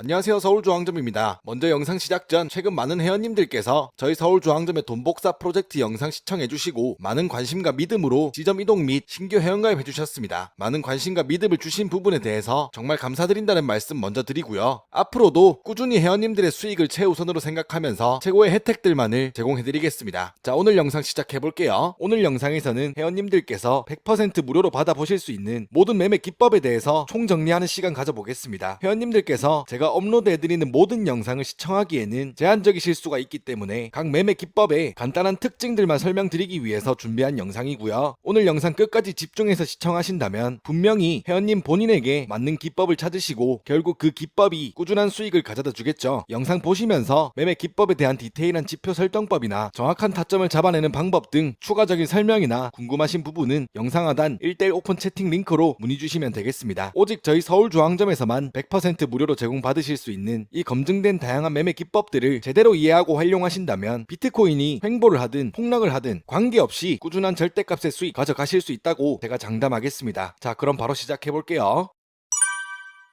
안녕하세요 서울중앙점입니다. 먼저 영상 시작 전 최근 많은 회원님들께서 저희 서울중앙점의 돈복사 프로젝트 영상 시청해주시고 많은 관심과 믿음으로 지점 이동 및 신규 회원가입 해주셨습니다. 많은 관심과 믿음을 주신 부분에 대해서 정말 감사드린다는 말씀 먼저 드리고요. 앞으로도 꾸준히 회원님들의 수익을 최우선으로 생각하면서 최고의 혜택들만을 제공해드리겠습니다. 자 오늘 영상 시작해볼게요. 오늘 영상에서는 회원님들께서 100% 무료로 받아보실 수 있는 모든 매매 기법에 대해서 총정리하는 시간 가져보겠습니다. 회원님들께서 제가 업로드해드리는 모든 영상을 시청하기에는 제한적이실 수가 있기 때문에 각 매매 기법의 간단한 특징들만 설명드리기 위해서 준비한 영상이고요. 오늘 영상 끝까지 집중해서 시청하신다면 분명히 회원님 본인에게 맞는 기법을 찾으시고 결국 그 기법이 꾸준한 수익을 가져다 주겠죠. 영상 보시면서 매매 기법에 대한 디테일한 지표 설정법이나 정확한 타점을 잡아내는 방법 등 추가적인 설명이나 궁금하신 부분은 영상 하단 1대1 오픈 채팅 링크로 문의 주시면 되겠습니다. 오직 저희 서울중앙점에서만 100% 무료로 제공받 으실 수 있는 이 검증된 다양한 매매 기법들을 제대로 이해하고 활용하신다면 비트코인이 횡보를 하든 폭락을 하든 관계없이 꾸준한 절대값의 수익 가져가실 수 있다고 제가 장담하겠습니다. 자 그럼 바로 시작해 볼게요.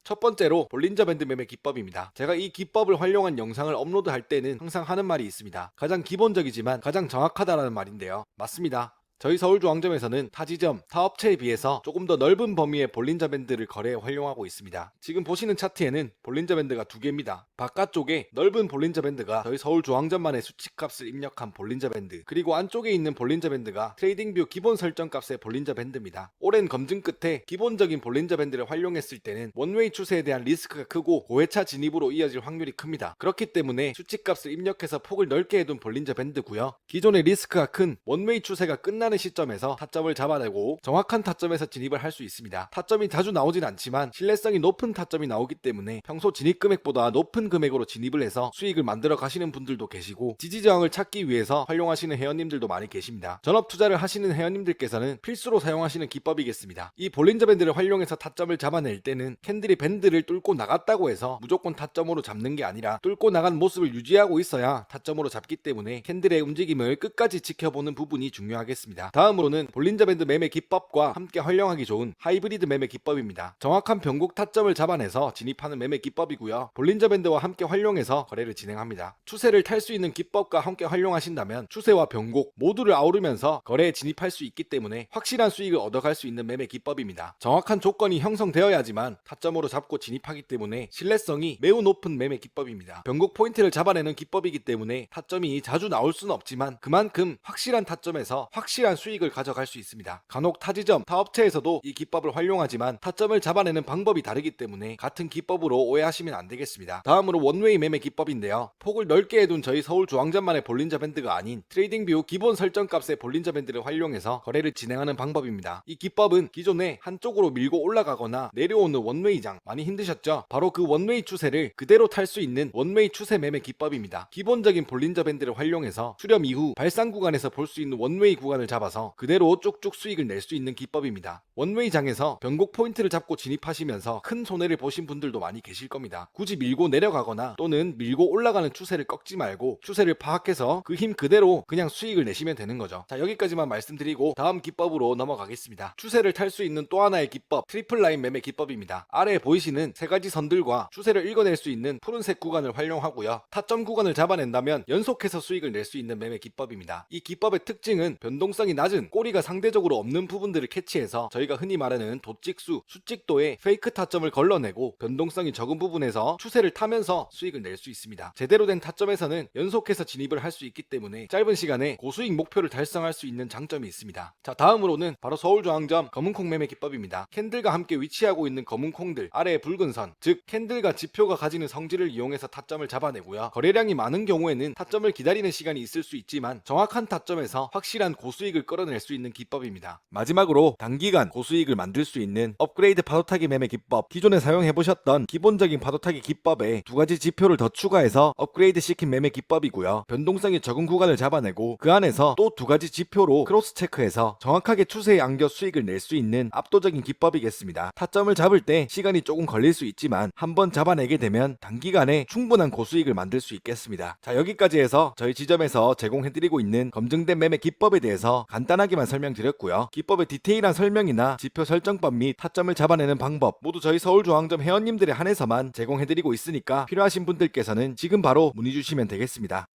첫 번째로 볼린저 밴드 매매 기법입니다. 제가 이 기법을 활용한 영상을 업로드할 때는 항상 하는 말이 있습니다. 가장 기본적이지만 가장 정확하다라는 말인데요. 맞습니다. 저희 서울중앙점에서는 타 지점, 타 업체에 비해서 조금 더 넓은 범위의 볼린저 밴드를 거래에 활용하고 있습니다. 지금 보시는 차트에는 볼린저 밴드가 두 개입니다. 바깥쪽에 넓은 볼린저 밴드가 저희 서울중앙점만의 수치값을 입력한 볼린저 밴드, 그리고 안쪽에 있는 볼린저 밴드가 트레이딩뷰 기본 설정값의 볼린저 밴드입니다. 오랜 검증 끝에 기본적인 볼린저 밴드를 활용했을 때는 원웨이 추세에 대한 리스크가 크고 고회차 진입으로 이어질 확률이 큽니다. 그렇기 때문에 수치값을 입력해서 폭을 넓게 해둔 볼린저 밴드고요. 기존의 리스크가 큰 원웨이 추세가 끝나 는 시점에서 타점을 잡아내고 정확한 타점에서 진입을 할 수 있습니다. 타점이 자주 나오진 않지만 신뢰성이 높은 타점이 나오기 때문에 평소 진입 금액보다 높은 금액으로 진입을 해서 수익을 만들어 가시는 분들도 계시고 지지 저항을 찾기 위해서 활용하시는 회원님들도 많이 계십니다. 전업 투자를 하시는 회원님들께서는 필수로 사용하시는 기법이겠습니다. 이 볼린저 밴드를 활용해서 타점을 잡아낼 때는 캔들이 밴드를 뚫고 나갔다고 해서 무조건 타점으로 잡는 게 아니라 뚫고 나간 모습을 유지하고 있어야 타점으로 잡기 때문에 캔들의 움직임을 끝까지 지켜보는 부분이 중요하겠습니다. 다음으로는 볼린저 밴드 매매 기법과 함께 활용하기 좋은 하이브리드 매매 기법입니다. 정확한 변곡 타점을 잡아내서 진입하는 매매 기법이고요. 볼린저 밴드와 함께 활용해서 거래를 진행합니다. 추세를 탈 수 있는 기법과 함께 활용하신다면 추세와 변곡 모두를 아우르면서 거래에 진입할 수 있기 때문에 확실한 수익을 얻어갈 수 있는 매매 기법입니다. 정확한 조건이 형성되어야지만 타점으로 잡고 진입하기 때문에 신뢰성이 매우 높은 매매 기법입니다. 변곡 포인트를 잡아내는 기법이기 때문에 타점이 자주 나올 수는 없지만 그만큼 확실한 타점에서 확실한 수익을 가져갈 수 있습니다. 간혹 타지점, 타업체에서도 이 기법을 활용하지만 타점을 잡아내는 방법이 다르기 때문에 같은 기법으로 오해하시면 안 되겠습니다. 다음으로 원웨이 매매 기법인데요. 폭을 넓게 해둔 저희 서울 중앙점만의 볼린저 밴드가 아닌 트레이딩뷰 기본 설정 값의 볼린저 밴드를 활용해서 거래를 진행하는 방법입니다. 이 기법은 기존에 한쪽으로 밀고 올라가거나 내려오는 원웨이장 많이 힘드셨죠? 바로 그 원웨이 추세를 그대로 탈 수 있는 원웨이 추세 매매 기법입니다. 기본적인 볼린저 밴드를 활용해서 수렴 이후 발상 구간에서 볼 수 있는 원웨이 구간을 잡 아서 그대로 쭉쭉 수익을 낼 수 있는 기법입니다. 원웨이 장에서 변곡 포인트를 잡고 진입하시면서 큰 손해를 보신 분들도 많이 계실 겁니다. 굳이 밀고 내려가거나 또는 밀고 올라가는 추세를 꺾지 말고 추세를 파악해서 그 힘 그대로 그냥 수익을 내시면 되는 거죠. 자 여기까지만 말씀드리고 다음 기법으로 넘어가겠습니다. 추세를 탈 수 있는 또 하나의 기법 트리플 라인 매매 기법입니다. 아래에 보이시는 세 가지 선들과 추세를 읽어낼 수 있는 푸른색 구간을 활용하고요. 타점 구간을 잡아낸다면 연속해서 수익을 낼 수 있는 매매 기법입니다. 이 기법의 특징은 변동성 이 낮은 꼬리가 상대적으로 없는 부분들을 캐치해서 저희가 흔히 말하는 도찍수, 수찍도의 페이크 타점을 걸러내고 변동성이 적은 부분에서 추세를 타면서 수익을 낼 수 있습니다. 제대로 된 타점에서는 연속해서 진입을 할 수 있기 때문에 짧은 시간에 고수익 목표를 달성할 수 있는 장점이 있습니다. 자 다음으로는 바로 서울중앙점 검은콩 매매 기법입니다. 캔들과 함께 위치하고 있는 검은 콩들 아래에 붉은 선, 즉 캔들과 지표가 가지는 성질을 이용해서 타점을 잡아내고요. 거래량이 많은 경우에는 타점을 기다리는 시간이 있을 수 있지만 정확한 타점에서 확실한 고수익 을 끌어낼 수 있는 기법입니다. 마지막으로 단기간 고수익을 만들 수 있는 업그레이드 파도타기 매매 기법 기존에 사용해 보셨던 기본적인 파도타기 기법에 두 가지 지표를 더 추가해서 업그레이드 시킨 매매 기법이고요. 변동성이 적은 구간을 잡아내고 그 안에서 또 두 가지 지표로 크로스 체크해서 정확하게 추세에 안겨 수익을 낼 수 있는 압도적인 기법이겠습니다. 타점을 잡을 때 시간이 조금 걸릴 수 있지만 한번 잡아내게 되면 단기간에 충분한 고수익을 만들 수 있겠습니다. 자 여기까지 해서 저희 지점에서 제공해드리고 있는 검증된 매매 기법에 대해서 간단하게만 설명드렸고요. 기법의 디테일한 설명이나 지표 설정법 및 타점을 잡아내는 방법 모두 저희 서울중앙점 회원님들에 한해서만 제공해드리고 있으니까 필요하신 분들께서는 지금 바로 문의 주시면 되겠습니다.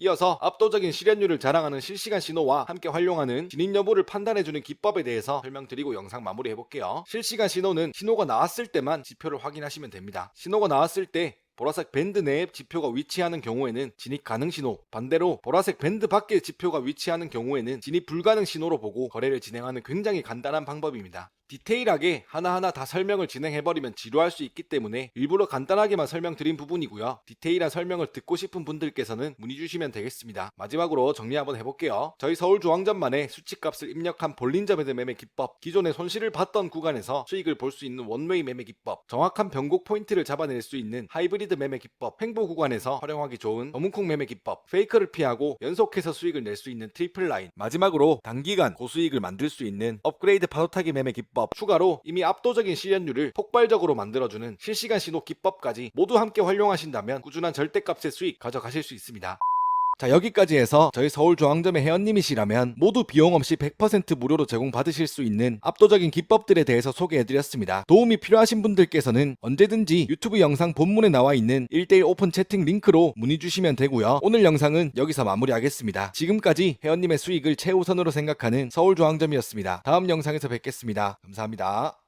이어서 압도적인 실현율을 자랑하는 실시간 신호와 함께 활용하는 진입 여부를 판단해주는 기법에 대해서 설명드리고 영상 마무리해볼게요. 실시간 신호는 신호가 나왔을 때만 지표를 확인하시면 됩니다. 신호가 나왔을 때 보라색 밴드 내에 지표가 위치하는 경우에는 진입 가능 신호, 반대로 보라색 밴드 밖에 지표가 위치하는 경우에는 진입 불가능 신호로 보고 거래를 진행하는 굉장히 간단한 방법입니다. 디테일하게 하나하나 다 설명을 진행해버리면 지루할 수 있기 때문에 일부러 간단하게만 설명드린 부분이고요. 디테일한 설명을 듣고 싶은 분들께서는 문의 주시면 되겠습니다. 마지막으로 정리 한번 해볼게요. 저희 서울중앙점만의 수치값을 입력한 볼린저 매드 매매 기법, 기존의 손실을 봤던 구간에서 수익을 볼 수 있는 원웨이 매매 기법, 정확한 변곡 포인트를 잡아낼 수 있는 하이브리드 매매 기법, 횡보 구간에서 활용하기 좋은 더문콩 매매 기법, 페이커를 피하고 연속해서 수익을 낼 수 있는 트리플 라인, 마지막으로 단기간 고수익을 만들 수 있는 업그레이드 파도타기 매매 기법, 추가로 이미 압도적인 실현율을 폭발적으로 만들어주는 실시간 신호 기법까지 모두 함께 활용하신다면 꾸준한 절대값의 수익 가져가실 수 있습니다. 자 여기까지 해서 저희 서울중앙점의 회원님이시라면 모두 비용 없이 100% 무료로 제공받으실 수 있는 압도적인 기법들에 대해서 소개해드렸습니다. 도움이 필요하신 분들께서는 언제든지 유튜브 영상 본문에 나와 있는 1대1 오픈 채팅 링크로 문의 주시면 되고요. 오늘 영상은 여기서 마무리하겠습니다. 지금까지 회원님의 수익을 최우선으로 생각하는 서울중앙점이었습니다. 다음 영상에서 뵙겠습니다. 감사합니다.